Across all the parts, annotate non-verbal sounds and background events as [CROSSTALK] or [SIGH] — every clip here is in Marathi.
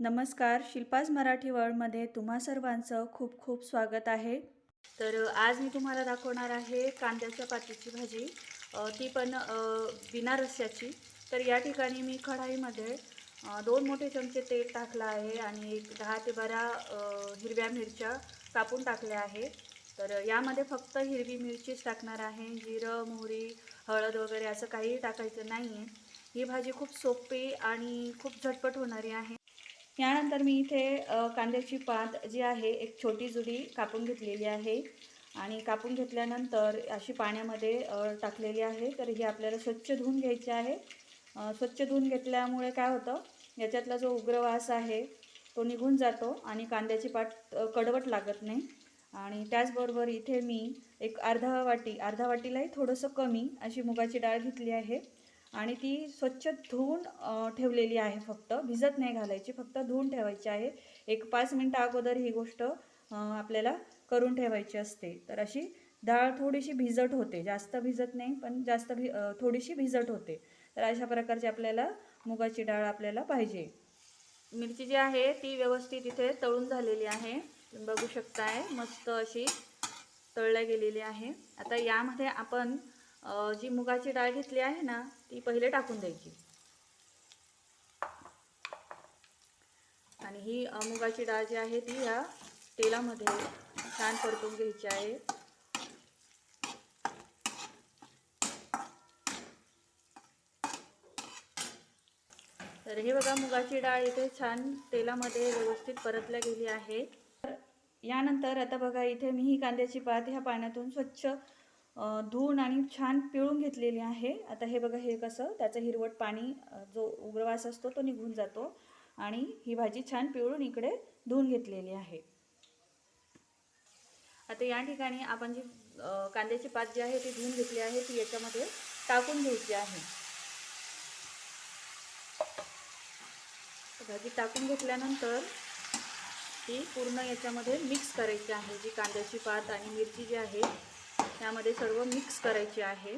नमस्कार शिल्पाज मराठी वर्ल्डमध्ये तुम्हा सर्वांचं खूप खूप स्वागत आहे. तर आज मी तुम्हाला दाखवणार आहे कांद्याच्या पातीची भाजी. ती पण बिना रस्स्याची तर या ठिकाणी मी कढाईमध्ये दोन मोठे चमचे तेल टाकलं आहे आणि एक दहा ते बारा हिरव्या मिरच्या कापून टाकल्या आहे. तर यामध्ये फक्त हिरवी मिरचीच टाकणार आहे. जिरं मोहरी हळद वगैरे असं काहीही टाकायचं नाही आहे ही भाजी खूप सोपी आणि खूप झटपट होणारी आहे. यानंतर मी इथे कांद्याची पात जी आहे एक छोटी जुडी कापून घेतलेली आहे. आणि कापून घेतल्यानंतर अशी पाण्यामध्ये टाकलेली आहे. तर ही आपल्याला स्वच्छ धुवून घ्यायची आहे. स्वच्छ धुवून घेतल्यामुळे काय होतं याच्यातला जो उग्रवास आहे तो निघून जातो आणि कांद्याची पात कडवट लागत नाही. आणि त्याचबरोबर इथे मी एक अर्धा वाटी अर्धा वाटीलाही थोडंसं कमी अशी मुगाची डाळ घेतली आहे. आणि ती स्वच्छ धुवून ठेवलेली आहे फक्त. भिजत नाही घालायची फक्त धुवून ठेवायची आहे. एक पाच मिनटं अगोदर ही गोष्ट आपल्याला करून ठेवायची असते. तर अशी डाळ थोडीशी भिजट होते. जास्त भिजत नाही पण जास्त भि थोडीशी भिजट होते. तर अशा प्रकारची आपल्याला मुगाची डाळ आपल्याला पाहिजे. मिरची जी आहे ती व्यवस्थित इथे तळून झालेली आहे. बघू शकताय मस्त अशी तळल्या गेलेली आहे. आता यामध्ये आपण जी मुगाची डाळ घेतली आहे ना ती पहिले टाकून द्यायची. आणि ही मुगाची डाळ जी आहे ती ह्या तेलामध्ये छान परतून घ्यायची आहे. तर हे बघा मुगाची डाळ इथे छान तेलामध्ये व्यवस्थित परतल्या गेली आहे. तर यानंतर आता बघा इथे मी ही कांद्याची पात ह्या पाण्यातून स्वच्छ धुवून आणि छान पिळून घेतलेली आहे. आता हे बघा हे कसं त्याचं हिरवट पाणी जो उग्रवास असतो तो निघून जातो आणि ही भाजी छान पिळून इकडे धुवून घेतलेली आहे. आता या ठिकाणी आपण जी कांद्याची पात जी आहे ती धुवून घेतली आहे ती याच्यामध्ये टाकून घ्यायची आहे. भाजी टाकून घेतल्यानंतर ती पूर्ण याच्यामध्ये मिक्स करायची आहे. जी कांद्याची पात आणि मिरची जी आहे त्यामध्ये सर्व मिक्स करायची आहे.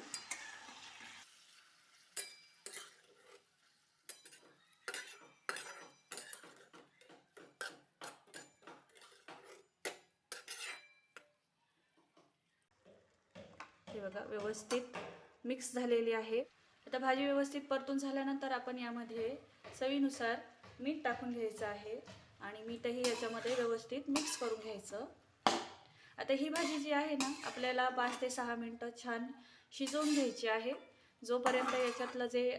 हे बघा व्यवस्थित मिक्स झालेली आहे. आता भाजी व्यवस्थित परतून झाल्यानंतर आपण यामध्ये चवीनुसार मीठ टाकून घ्यायचं आहे. आणि मीठही याच्यामध्ये व्यवस्थित मिक्स करून घ्यायचं. आता ही भाजी जी आहे ना आपल्याला पाच ते सहा मिनटं छान शिजवून घ्यायची आहे. जोपर्यंत याच्यातलं जे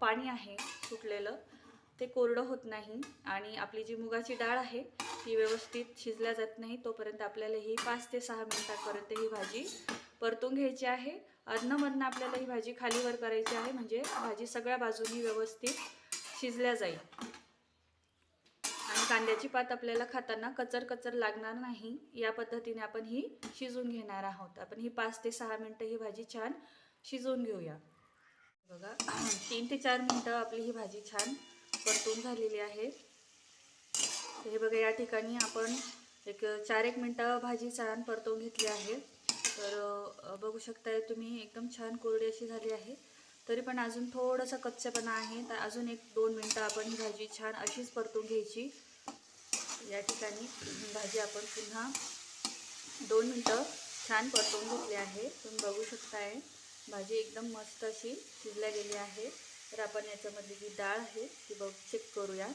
पाणी आहे सुटलेलं ते कोरडं होत नाही आणि आपली जी मुगाची डाळ आहे ती व्यवस्थित शिजल्या जात नाही तोपर्यंत आपल्याला ही पाच ते सहा मिनटापर्यंत ही भाजी परतून घ्यायची आहे. अधनमधनं आपल्याला ही भाजी खालीवर करायची आहे म्हणजे भाजी सगळ्या बाजूनी व्यवस्थित शिजल्या जाईल. कांद्याची पात आपल्याला खाताना कचर कचर लागणार नाही. या पद्धतीने आपण ही शिजून घेणार आहोत. आपण ही पाच ते सहा मिनटं ही भाजी छान शिजवून घेऊया. बघा [CLEARS THROAT] तीन ते चार मिनटं आपली ही भाजी छान परतून झालेली आहे. तर हे बघा या ठिकाणी आपण एक चार एक मिनटं भाजी छान परतवून घेतली आहे. तर बघू शकताय तुम्ही एकदम छान कोरडी अशी झाली आहे. तरी पण अजून थोडंसं कच्चेपणा आहे. तर अजून एक दोन मिनटं आपण ही भाजी छान अशीच परतून घ्यायची. या ठिकाणी भाजी आपण पुन्हा दोन मिनटं छान परतवून घेतली आहे. तुम्ही बघू शकताय भाजी एकदम मस्त अशी शिजल्या गेली आहे. तर आपण याच्यामधली जी डाळ आहे ती बघ चेक करूया.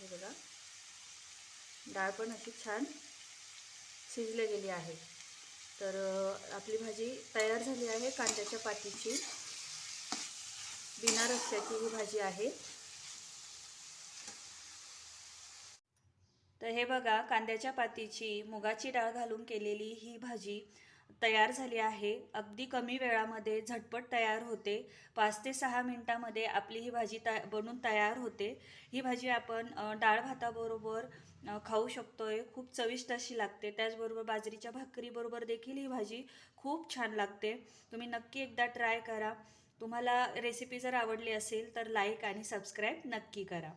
हे बघा. डाळ पण अशी छान शिजल्या गेली आहे. तर आपली भाजी तयार झाली आहे कांद्याच्या पातीची. बिना रस्त्याची ही भाजी आहे. तर हे बघा कांद्याच्या पातीची मुगाची डाळ घालून केलेली ही भाजी तयार झाली आहे. अगदी कमी वेळामध्ये झटपट तयार होते. पाच ते सहा मिनटामध्ये आपली ही भाजी ता बनून तयार होते. ही भाजी आपण डाळ भाताबरोबर खाऊ शकतो आहे खूप चविष्ट अशी लागते. त्याचबरोबर बाजरीच्या भाकरीबरोबर देखील ही भाजी खूप छान लागते. तुम्ही नक्की एकदा ट्राय करा. तुम्हाला रेसिपी जर आवडली असेल तर लाईक आणि सबस्क्राईब नक्की करा.